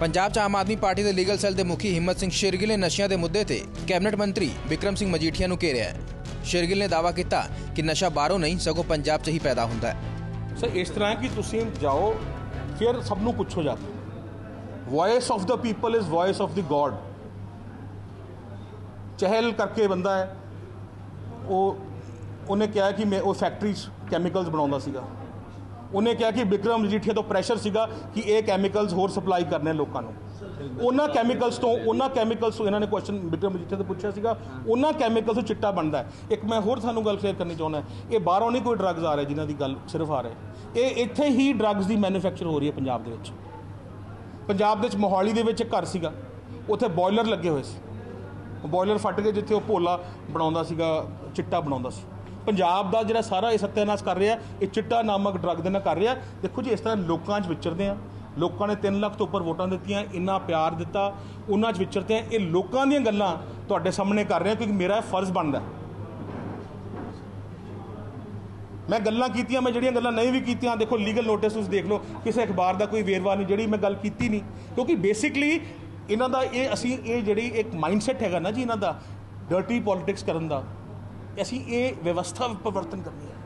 ਪੰਜਾਬ 'ਚ ਆਮ ਆਦਮੀ ਪਾਰਟੀ ਦੇ legal cell ਦੇ ਮੁਖੀ ਹਿੰਮਤ ਸਿੰਘ ਸ਼ੇਰਗਿਲ ਨੇ ਨਸ਼ਿਆਂ ਦੇ ਮੁੱਦੇ ਤੇ ਕੈਬਨਿਟ ਮੰਤਰੀ ਵਿਕਰਮ ਸਿੰਘ ਮਜੀਠੀਆ ਨੂੰ ਘੇਰਿਆ ਹੈ। ਸ਼ੇਰਗਿਲ ਨੇ ਦਾਅਵਾ ਕੀਤਾ ਕਿ ਨਸ਼ਾ ਬਾਹਰੋਂ ਨਹੀਂ, ਸਗੋਂ ਪੰਜਾਬ 'ਚ ਹੀ ਪੈਦਾ ਹੁੰਦਾ ਹੈ। ਸਰ, ਇਸ ਤਰ੍ਹਾਂ ਹੈ ਕਿ ਤੁਸੀਂ ਜਾਓ, ਫਿਰ ਸਭ ਨੂੰ ਪੁੱਛੋ ਜਾ ਕੇ। Voice of the people is voice of the God Chahal ਕਰਕੇ ਬੰਦਾ ਹੈ, ਉਹ, ਉਹਨੇ ਕਿਹਾ ਕਿ ਮੈਂ, ਉਹ ਫੈਕਟਰੀ 'ਚ ਕੈਮੀਕਲਸ ਬਣਾਉਂਦਾ ਸੀਗਾ। ਉਹਨੇ ਕਿਹਾ ਕਿ ਵਿਕਰਮ ਮਜੀਠੀਆ ਤੋਂ ਪ੍ਰੈਸ਼ਰ ਸੀਗਾ ਕਿ ਇਹ ਕੈਮੀਕਲਸ ਹੋਰ ਸਪਲਾਈ ਕਰਨੇ ਲੋਕਾਂ ਨੂੰ। ਉਹਨਾਂ ਕੈਮੀਕਲਸ ਤੋਂ, ਉਹਨਾਂ ਕੈਮੀਕਲਸ ਤੋਂ, ਇਹਨਾਂ ਨੇ ਕੁਐਸਚਨ ਵਿਕਰਮ ਮਜੀਠੀਆ ਤੋਂ ਪੁੱਛਿਆ ਸੀਗਾ, ਉਹਨਾਂ ਕੈਮੀਕਲਸ ਤੋਂ ਚਿੱਟਾ ਬਣਦਾ ਹੈ। ਇੱਕ ਮੈਂ ਹੋਰ ਤੁਹਾਨੂੰ ਗੱਲ ਸ਼ੇਅਰ ਕਰਨੀ ਚਾਹੁੰਦਾ ਇਹ ਬਾਹਰੋਂ ਨਹੀਂ ਕੋਈ ਡਰੱਗਸ ਆ ਰਹੇ ਜਿਨ੍ਹਾਂ ਦੀ ਗੱਲ ਸਿਰਫ ਆ ਰਹੇ। ਇਹ ਇੱਥੇ ਹੀ ਡਰੱਗਸ ਦੀ ਮੈਨੂਫੈਕਚਰ ਹੋ ਰਹੀ ਹੈ ਪੰਜਾਬ ਦੇ ਵਿੱਚ। ਪੰਜਾਬ ਦੇ ਵਿੱਚ ਮੋਹਾਲੀ ਦੇ ਵਿੱਚ ਇੱਕ ਘਰ ਸੀਗਾ। ਉੱਥੇ ਬੋਇਲਰ ਲੱਗੇ ਹੋਏ ਸੀ। ਬੋਇਲਰ ਫਟ ਗਏ ਜਿੱਥੇ ਉਹ ਭੋਲਾ ਬਣਾਉਂਦਾ ਸੀਗਾ, ਚਿੱਟਾ ਬਣਾਉਂਦਾ ਸੀ। ਪੰਜਾਬ ਦਾ ਜਿਹੜਾ ਸਾਰਾ ਇਹ ਸੱਤਿਆਨਾਸ਼ ਕਰ ਰਿਹਾ, ਇਹ ਚਿੱਟਾ ਨਾਮਕ ਡਰੱਗ ਦੇ ਨਾਲ ਕਰ ਰਿਹਾ। ਦੇਖੋ ਜੀ, ਇਸ ਤਰ੍ਹਾਂ ਲੋਕਾਂ 'ਚ ਵਿਚਰਦੇ ਆ। ਲੋਕਾਂ ਨੇ 3 ਲੱਖ ਤੋਂ ਉੱਪਰ ਵੋਟਾਂ ਦਿੱਤੀਆਂ, ਇੰਨਾ ਪਿਆਰ ਦਿੱਤਾ। ਉਹਨਾਂ 'ਚ ਵਿਚਰਦੇ ਆ। ਇਹ ਲੋਕਾਂ ਦੀਆਂ ਗੱਲਾਂ ਤੁਹਾਡੇ ਸਾਹਮਣੇ ਕਰ ਰਿਹਾ, ਕਿਉਂਕਿ ਮੇਰਾ ਇਹ ਫਰਜ਼ ਬਣਦਾ। ਮੈਂ ਗੱਲਾਂ ਕੀਤੀਆਂ, ਮੈਂ ਜਿਹੜੀਆਂ ਗੱਲਾਂ ਨਹੀਂ ਵੀ ਕੀਤੀਆਂ, ਦੇਖੋ ਲੀਗਲ ਨੋਟਿਸ ਤੁਸੀਂ ਦੇਖ ਲਓ, ਕਿਸੇ ਅਖਬਾਰ ਦਾ ਕੋਈ ਵੇਰਵਾ ਨਹੀਂ, ਜਿਹੜੀ ਮੈਂ ਗੱਲ ਕੀਤੀ ਨਹੀਂ। ਕਿਉਂਕਿ ਬੇਸਿਕਲੀ ਇਹਨਾਂ ਦਾ ਇਹ ਅਸੀਂ, ਇਹ ਜਿਹੜੀ ਇੱਕ ਮਾਈਂਡਸੈਟ ਹੈਗਾ ਨਾ ਜੀ ਇਹਨਾਂ ਦਾ ਡਰਟੀ ਪੋਲਿਟਿਕਸ ਕਰਨ ਦਾ ਅਸੀਂ ਇਹ ਵਿਵਸਥਾ ਪਰਿਵਰਤਨ ਕਰਨੀ ਹੈ।